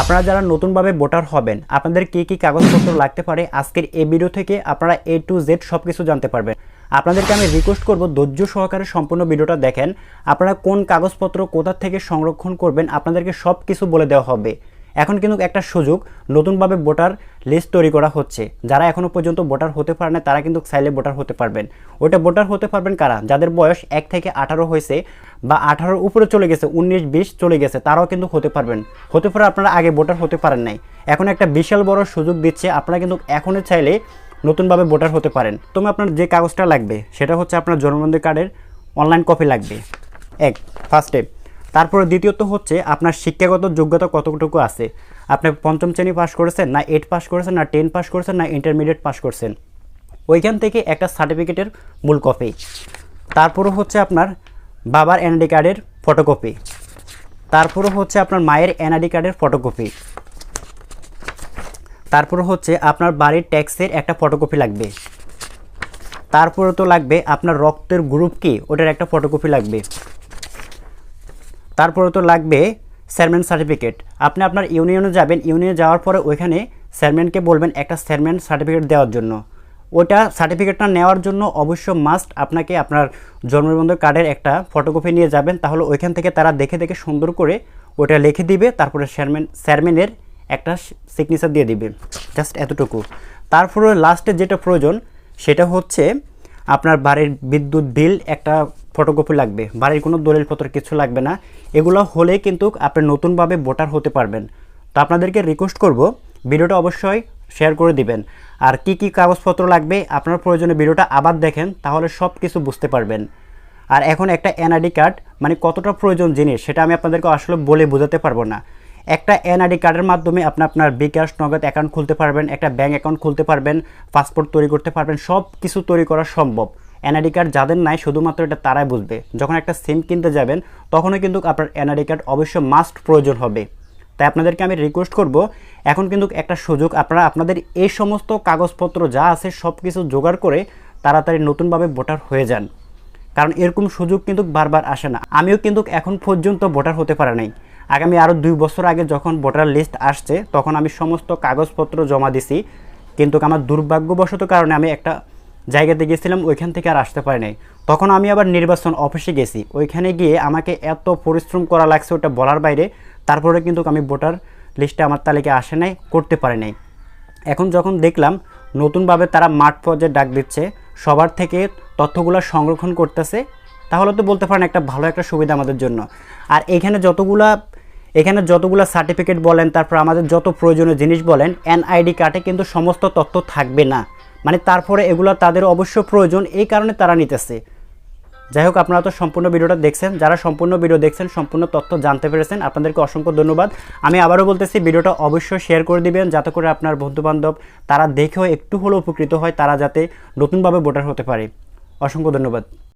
আপনারা যারা নতুনভাবে ভোটার হবেন, আপনাদের কী কী কাগজপত্র লাগতে পারে আজকের এই ভিডিও থেকে আপনারা এ টু জেড সব কিছু জানতে পারবেন। আপনাদেরকে আমি রিকোয়েস্ট করব, ধৈর্য সহকারে সম্পূর্ণ ভিডিওটা দেখেন, আপনারা কোন কাগজপত্র কোথা থেকে সংরক্ষণ করবেন, আপনাদেরকে সব কিছু বলে দেওয়া হবে। এখন কিন্তু একটা সুযোগ, নতুনভাবে ভোটার লিস্ট তৈরি করা হচ্ছে। যারা এখনও পর্যন্ত ভোটার হতে পারে না তারা কিন্তু চাইলে ভোটার হতে পারবেন। ওইটা ভোটার হতে পারবেন কারা? যাদের বয়স এক থেকে আঠারো হয়েছে বা আঠারোর উপরে চলে গেছে, উনিশ, বিশ চলে গেছে, তারাও কিন্তু হতে পারবেন। হতে পারে আপনারা আগে ভোটার হতে পারেন নাই। এখন একটা বিশাল বড় সুযোগ দিচ্ছে, আপনারা কিন্তু এখনই চাইলে নতুনভাবে ভোটার হতে পারেন। তবে আপনার যে কাগজটা লাগবে, সেটা হচ্ছে আপনার জন্মবন্ধু কার্ডের অনলাইন কপি লাগবে। এক ফার্স্ট স্টেপ তারপরে দ্বিতীয়ত হচ্ছে আপনার শিক্ষাগত যোগ্যতা কতটুকু আছে? আপনি পঞ্চম শ্রেণি পাস করেছেন, না এইট পাস করেছেন, না টেন পাস করেছেন, না ইন্টারমিডিয়েট পাস করছেন? ওইখান থেকে একটা সার্টিফিকেটের মূল কপি তারপরে হচ্ছে আপনার বাবার এনআইডি কার্ডের ফটোকপি তারপরে হচ্ছে আপনার মায়ের এনআইডি কার্ডের ফটোকপি তারপরে হচ্ছে আপনার বাড়ির ট্যাক্সের একটা ফটোকপি লাগবে। তারপরে তো লাগবে আপনার রক্তের গ্রুপ কি? ওটার একটা ফটোকপি লাগবে। তারপরে তো লাগবে চেয়ারম্যান সার্টিফিকেট আপনি আপনার ইউনিয়নে যাবেন ইউনিয়নে যাওয়ার পরে ওইখানে চেয়ারম্যানকে বলবেন একটা চেয়ারম্যান সার্টিফিকেট দেওয়ার জন্য। ওটা সার্টিফিকেটটা নেওয়ার জন্য অবশ্য মাস্ট আপনাকে আপনার জন্মবন্ধু কার্ডের একটা ফটোকপি নিয়ে যাবেন। তাহলে ওইখান থেকে তারা দেখে দেখে সুন্দর করে ওটা লিখে দিবে, তারপরে চেয়ারম্যান চেয়ারম্যানের একটা সিগনেচার দিয়ে দিবে। জাস্ট এতটুকু। তারপরে লাস্টে যেটা প্রয়োজন, সেটা হচ্ছে আপনার বাড়ির বিদ্যুৎ বিল একটা ফটোকপি লাগবে, বাড়ির কোনো দলিলপত্র কিছু লাগবে না, এগুলো হলে কিন্তু আপনি নতুনভাবে ভোটার হতে পারবেন। তো আপনাদেরকে রিকোয়েস্ট করব, ভিডিওটা অবশ্যই শেয়ার করে দিবেন। আর কি কি কাগজপত্র লাগবে, আপনার প্রয়োজনে ভিডিওটা আবার দেখেন, তাহলে সব কিছু বুঝতে পারবেন। আর এখন একটা এনআইডি কার্ড মানে কতটা প্রয়োজন জিনিস, সেটা আমি আপনাদেরকে আসলে বলে বোঝাতে পারব না। একটা এনআইডি কার্ডের মাধ্যমে আপনি আপনার বিকাশ নগদ অ্যাকাউন্ট খুলতে পারবেন, একটা ব্যাঙ্ক অ্যাকাউন্ট খুলতে পারবেন পাসপোর্ট তৈরি করতে পারবেন সব কিছু তৈরি করা সম্ভব। এনআইডি কার্ড যাদের নাই, শুধুমাত্র এটা তারাই বুঝবে। যখন একটা সিম কিনতে যাবেন, তখনও কিন্তু আপনার এনআইডি কার্ড অবশ্য মাস্ট প্রয়োজন হবে। তাই আপনাদেরকে আমি রিকোয়েস্ট করব, এখন কিন্তু একটা সুযোগ, আপনারা আপনাদের এই সমস্ত কাগজপত্র যা আছে সব কিছু জোগাড় করে তাড়াতাড়ি নতুনভাবে ভোটার হয়ে যান। কারণ এরকম সুযোগ কিন্তু বারবার আসে না। আমিও কিন্তু এখন পর্যন্ত ভোটার হতে পারে নাই। আগামী আরও দুই বছর আগে যখন ভোটার লিস্ট আসছে, তখন আমি সমস্ত কাগজপত্র জমা দিছি। কিন্তু আমার দুর্ভাগ্যবশত কারণে আমি একটা জায়গাতে গেছিলাম, ওইখান থেকে আর আসতে পারি নাই তখন আমি আবার নির্বাচন অফিসে গেছি। ওইখানে গিয়ে আমাকে এত পরিশ্রম করা লাগছে ওটা বলার বাইরে, তারপরে কিন্তু আমি ভোটার লিস্টে আমার তালিকায় আসে নাই, করতে পারি নাই। এখন যখন দেখলাম নতুনভাবে তারা মাঠ পর্যায়ে ডাক দিচ্ছে, সবার থেকে তথ্যগুলো সংরক্ষণ করতেছে, তাহলে তো বলতে পারেন একটা ভালো একটা সুবিধা আমাদের জন্য। আর এখানে যতগুলা, এখানে যতগুলো সার্টিফিকেট বলেন, তারপর আমাদের যত প্রয়োজনীয় জিনিস বলেন, এনআইডি কার্ডে কিন্তু সমস্ত তথ্য থাকবে না। মানে তারপরে এগুলো তাদের অবশ্য প্রয়োজন, এই কারণে তারা নিতেছে। যাই হোক, আপনারা তো সম্পূর্ণ ভিডিওটা দেখছেন। যারা সম্পূর্ণ ভিডিও দেখছেন, সম্পূর্ণ তথ্য জানতে পেরেছেন, আপনাদেরকে অসংখ্য ধন্যবাদ। আমি আবারও বলতেছি, ভিডিওটা অবশ্যই শেয়ার করে দিবেন, যাতে করে আপনার বন্ধুবান্ধব, তারা দেখেও একটু হলেও উপকৃত হয়, তারা যাতে নতুনভাবে ভোটার হতে পারে। অসংখ্য ধন্যবাদ।